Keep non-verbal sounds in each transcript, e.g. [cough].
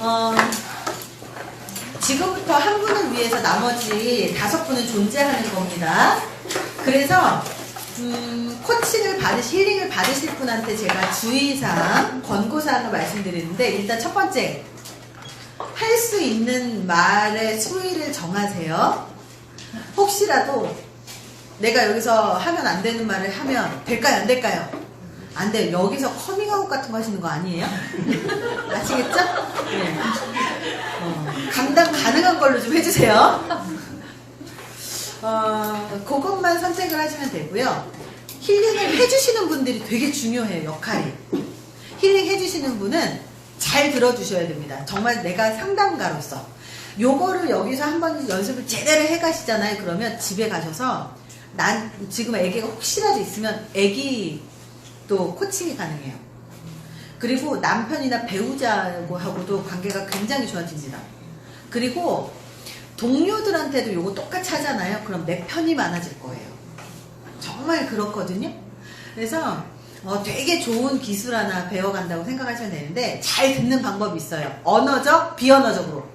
어, 지금부터 한 분을 위해서 나머지 다섯 분은 존재하는 겁니다. 그래서 음, 코칭을 받으시, 힐링을 받으실 분한테 제가 주의사항, 권고사항을 말씀드리는데 일단 첫 번째 할 수 있는 말의 수위를 정하세요. 혹시라도 내가 여기서 하면 안 되는 말을 하면 될까요? 안 될까요? 안 돼요. 여기서 커밍아웃 같은 거 하시는 거 아니에요? [laughs] 아시겠죠? 네. 어, 감당 가능한 걸로 좀 해주세요. 어, 그것만 선택을 하시면 되고요. 힐링을 해주시는 분들이 되게 중요해요, 역할이. 힐링 해주시는 분은 잘 들어주셔야 됩니다. 정말 내가 상담가로서. 요거를 여기서 한 번 연습을 제대로 해 가시잖아요. 그러면 집에 가셔서 난 지금 애기가 혹시라도 있으면 애기 또 코칭이 가능해요. 그리고 남편이나 배우자하고도 관계가 굉장히 좋아집니다. 그리고 동료들한테도 요거 똑같이 하잖아요. 그럼 내 편이 많아질 거예요. 정말 그렇거든요. 그래서 어, 되게 좋은 기술 하나 배워간다고 생각하시면 되는데 잘 듣는 방법이 있어요. 언어적, 비언어적으로.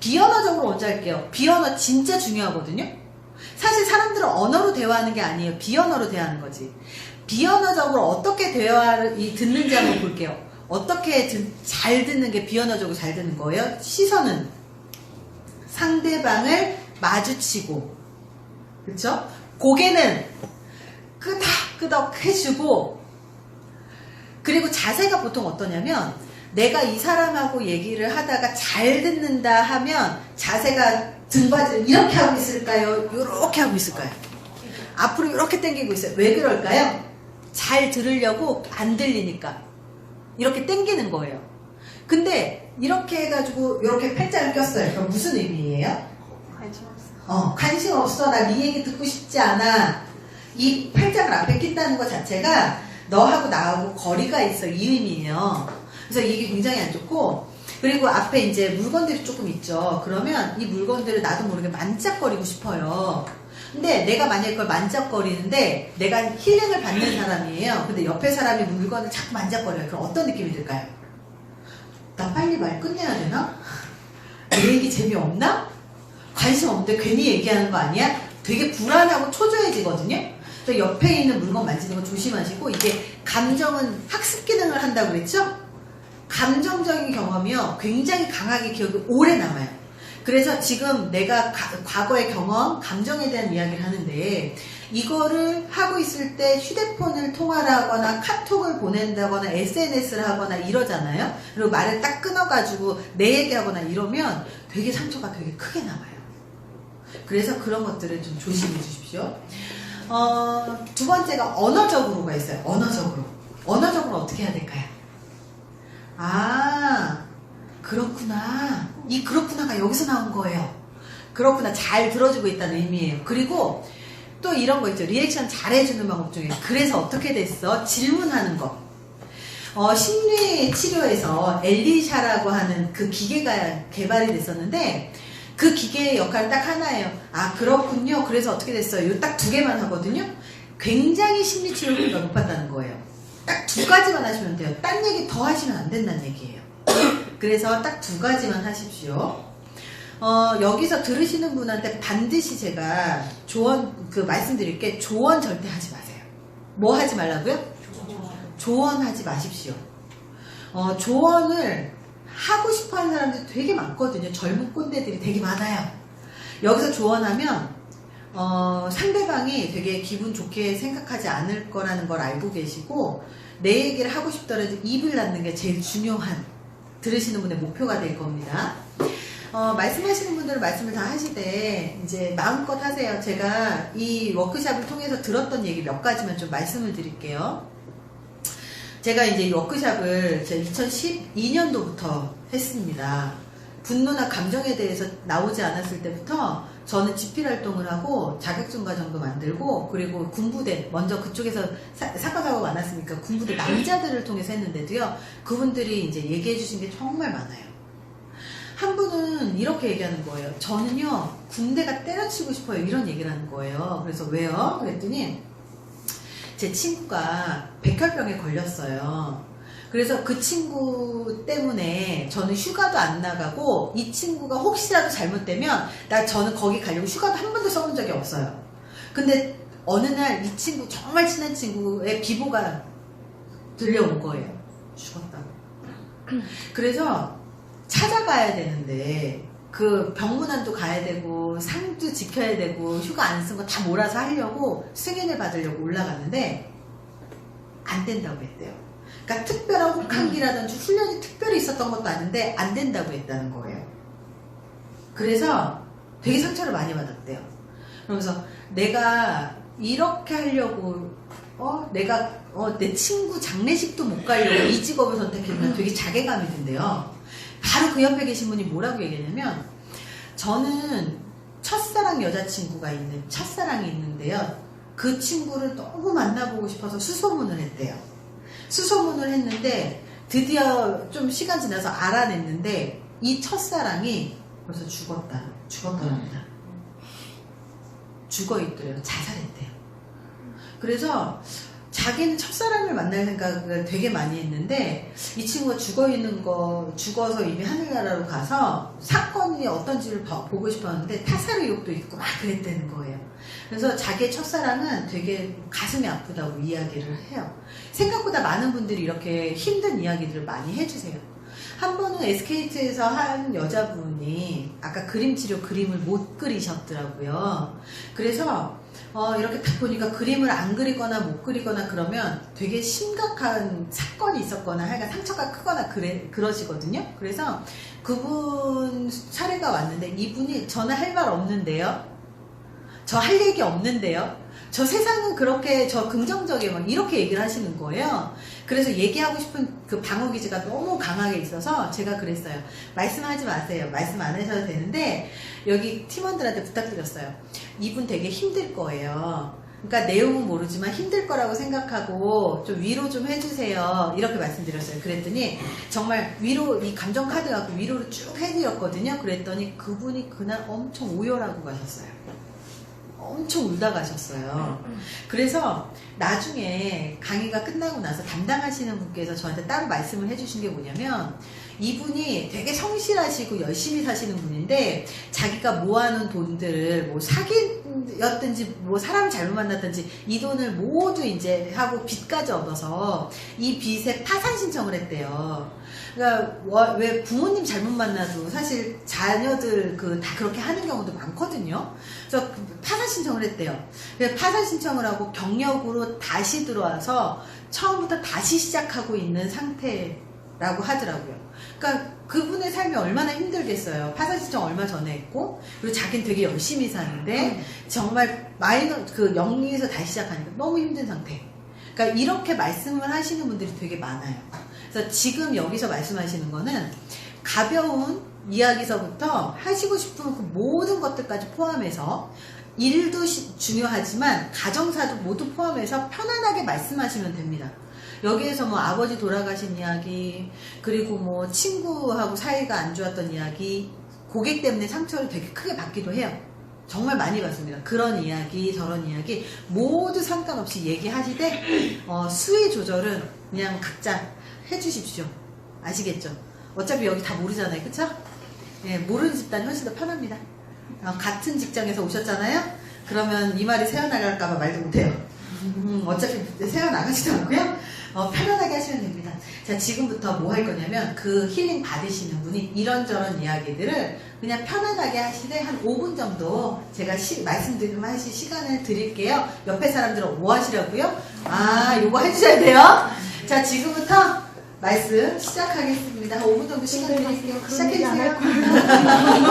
비언어적으로 먼저 할게요. 비언어 진짜 중요하거든요. 사실 사람들은 언어로 대화하는 게 아니에요. 비언어로 대화하는 거지. 비언어적으로 어떻게 대화를 이 듣는지 한번 볼게요. 어떻게 듣- 잘 듣는 게 비언어적으로 잘 듣는 거예요? 시선은 상대방을 마주치고, 그쵸? 고개는 끄덕끄덕 해주고, 그리고 자세가 보통 어떠냐면, 내가 이 사람하고 얘기를 하다가 잘 듣는다 하면, 자세가 등받이를 이렇게 하고 있을까요? 이렇게 하고 있을까요? 앞으로 이렇게 당기고 있어요. 왜 그럴까요? 잘 들으려고 안 들리니까. 이렇게 당기는 거예요. 근데 이렇게 해가지고 이렇게 팔짱을 꼈어요. 그럼 무슨 의미예요? 관심 없어. 어, 관심 없어. 나 네 얘기 듣고 싶지 않아. 이 팔짱을 앞에 낀다는 것 자체가 너하고 나하고 거리가 있어. 이 의미예요. 그래서 이게 굉장히 안 좋고, 그리고 앞에 이제 물건들이 조금 있죠. 그러면 이 물건들을 나도 모르게 만짝거리고 싶어요. 근데 내가 만약에 그걸 만짝거리는데 내가 힐링을 받는 사람이에요. 근데 옆에 사람이 물건을 자꾸 만짝거려요. 그럼 어떤 느낌이 들까요? 나 빨리 말 끝내야 되나? 내 얘기 재미없나? 관심 없는데 괜히 얘기하는 거 아니야? 되게 불안하고 초조해지거든요. 그래서 옆에 있는 물건 만지는 거 조심하시고 이게 감정은 학습 기능을 한다고 그랬죠? 감정적인 경험이요 굉장히 강하게 기억이 오래 남아요. 그래서 지금 내가 가- 과거의 경험, 감정에 대한 이야기를 하는데 이거를 하고 있을 때 휴대폰을 통화를 하거나 카톡을 보낸다거나 SNS를 하거나 이러잖아요. 그리고 말을 딱 끊어가지고 내 얘기하거나 이러면 되게 상처가 되게 크게 남아요. 그래서 그런 것들을 좀 조심해 주십시오. 어, 두 번째가 언어적으로가 있어요. 언어적으로. 언어적으로 어떻게 해야 될까요? 아, 그렇구나. 이 그렇구나가 여기서 나온 거예요. 그렇구나. 잘 들어주고 있다는 의미예요. 그리고 또 이런 거 있죠. 리액션 잘 해주는 방법 중에. 그래서 어떻게 됐어? 질문하는 거. 어, 심리 치료에서 엘리샤라고 하는 그 기계가 개발이 됐었는데 그 기계의 역할 딱 하나예요. 아, 그렇군요. 그래서 어떻게 됐어요? 딱두 개만 하거든요. 굉장히 심리 치료 효과가 높았다는 거예요. 딱 두 가지만 하시면 돼요. 딴 얘기 더 하시면 안 된다는 얘기예요. 그래서 딱 두 가지만 하십시오. 어, 여기서 들으시는 분한테 반드시 제가 조언, 그 말씀드릴 게 조언 절대 하지 마세요. 뭐 하지 말라고요? 조언하지 마십시오. 어, 조언을 하고 싶어 하는 사람들이 되게 많거든요. 젊은 꼰대들이 되게 많아요. 여기서 조언하면, 어, 상대방이 되게 기분 좋게 생각하지 않을 거라는 걸 알고 계시고, 내 얘기를 하고 싶더라도 입을 닫는 게 제일 중요한, 들으시는 분의 목표가 될 겁니다. 어, 말씀하시는 분들은 말씀을 다 하시되, 이제 마음껏 하세요. 제가 이 워크샵을 통해서 들었던 얘기 몇 가지만 좀 말씀을 드릴게요. 제가 이제 이 워크샵을 2012년도부터 했습니다. 분노나 감정에 대해서 나오지 않았을 때부터 저는 집필 활동을 하고 자격증 과정도 만들고 그리고 군부대 먼저 그쪽에서 사, 사건 사고가 많았으니까 군부대 남자들을 통해서 했는데도요 그분들이 이제 얘기해 주신 게 정말 많아요. 한 분은 이렇게 얘기하는 거예요. 저는요 군대가 때려치고 싶어요 이런 얘기를 하는 거예요. 그래서 왜요? 그랬더니 제 친구가 백혈병에 걸렸어요. 그래서 그 친구 때문에 저는 휴가도 안 나가고 이 친구가 혹시라도 잘못되면 나 저는 거기 가려고 휴가도 한 번도 써본 적이 없어요. 근데 어느 날 이 친구 정말 친한 친구의 비보가 들려온 거예요. 죽었다고. 그래서 찾아가야 되는데 그 병문안도 가야 되고 상도 지켜야 되고 휴가 안 쓴 거 다 몰아서 하려고 승인을 받으려고 올라갔는데 안 된다고 했대요. 그러니까 특별한 혹한기라든지 훈련이 특별히 있었던 것도 아닌데 안 된다고 했다는 거예요. 그래서 되게 상처를 많이 받았대요. 그러면서 내가 이렇게 하려고 어 내가 어 내 친구 장례식도 못 가려고 이 직업을 선택했나 되게 자괴감이 든대요. 바로 그 옆에 계신 분이 뭐라고 얘기했냐면 저는 첫사랑 여자친구가 있는 첫사랑이 있는데요. 그 친구를 너무 만나보고 싶어서 수소문을 했대요. 수소문을 했는데 드디어 좀 시간 지나서 알아냈는데 이 첫사랑이 벌써 죽었다. 죽었더랍니다. 죽어 있더래요. 자살했대요. 그래서 자기는 첫사랑을 만날 생각을 되게 많이 했는데 이 친구가 죽어 있는 거 죽어서 이미 하늘나라로 가서 사건이 어떤지를 봐- 보고 싶었는데 타살 의혹도 있고 막 그랬다는 거예요. 그래서 자기의 첫사랑은 되게 가슴이 아프다고 이야기를 해요. 생각보다 많은 분들이 이렇게 힘든 이야기들을 많이 해주세요. 한 번은 SKT에서 한 여자분이 아까 그림 치료 그림을 못 그리셨더라고요. 그래서 어, 이렇게 딱 보니까 그림을 안 그리거나 못 그리거나 그러면 되게 심각한 사건이 있었거나 하여간 상처가 크거나 그래, 그러시거든요. 그래서 그분 차례가 왔는데 이분이 저는 할 말 없는데요. 저 할 얘기 없는데요. 저 세상은 그렇게 저 긍정적이에요. 막 이렇게 얘기를 하시는 거예요. 그래서 얘기하고 싶은 그 방어 기제가 너무 강하게 있어서 제가 그랬어요. 말씀하지 마세요. 말씀 안 하셔도 되는데 여기 팀원들한테 부탁드렸어요. 이분 되게 힘들 거예요. 그러니까 내용은 모르지만 힘들 거라고 생각하고 좀 위로 좀 해주세요. 이렇게 말씀드렸어요. 그랬더니 정말 위로 이 감정 카드 갖고 위로를 쭉 해드렸거든요. 그랬더니 그분이 그날 엄청 오열하고 가셨어요. 엄청 울다 가셨어요. 그래서 나중에 강의가 끝나고 나서 담당하시는 분께서 저한테 따로 말씀을 해주신 게 뭐냐면 이분이 되게 성실하시고 열심히 사시는 분인데 자기가 모아놓은 돈들을 뭐 사기였든지 뭐 사람 잘못 만났든지 이 돈을 모두 이제 하고 빚까지 얻어서 이 빚에 파산 신청을 했대요. 그러니까 워- 왜 부모님 잘못 만나도 사실 자녀들 그 다 그렇게 하는 경우도 많거든요. 그래서 그 파산 신청을 했대요. 파산 신청을 하고 경력으로 다시 들어와서 처음부터 다시 시작하고 있는 상태 라고 하더라고요. 그러니까 그분의 삶이 얼마나 힘들겠어요. 파산 신청 얼마 전에 했고 그리고 자기는 되게 열심히 사는데 정말 마이너 그 영리에서 다시 시작하니까 너무 힘든 상태. 그러니까 이렇게 말씀을 하시는 분들이 되게 많아요. 그래서 지금 여기서 말씀하시는 거는 가벼운 이야기서부터 하시고 싶은 그 모든 것들까지 포함해서 일도 시- 중요하지만 가정사도 모두 포함해서 편안하게 말씀하시면 됩니다. 여기에서 뭐 아버지 돌아가신 이야기, 그리고 뭐 친구하고 사이가 안 좋았던 이야기, 고객 때문에 상처를 되게 크게 받기도 해요. 정말 많이 받습니다. 그런 이야기, 저런 이야기 모두 상관없이 얘기하시되 어, 수위 조절은 그냥 각자 해주십시오. 아시겠죠? 어차피 여기 다 모르잖아요, 그쵸? 예, 모르는 집단이 훨씬 더 편합니다. 어, 같은 직장에서 오셨잖아요? 그러면 이 말이 새어나갈까봐 말도 못해요. 음, 어차피 새어나가지도 않고요. 어, 편안하게 하시면 됩니다. 자, 지금부터 뭐 할 거냐면 그 힐링 받으시는 분이 이런저런 이야기들을 그냥 편안하게 하시되 한 5분 정도 제가 시- 말씀드리면 하실 시간을 드릴게요. 옆에 사람들은 뭐 하시라고요? 아, 요거 해주셔야 돼요. 자, 지금부터 말씀 시작하겠습니다. 한 5분 정도 시간 드릴게요. 시작해주세요. [laughs]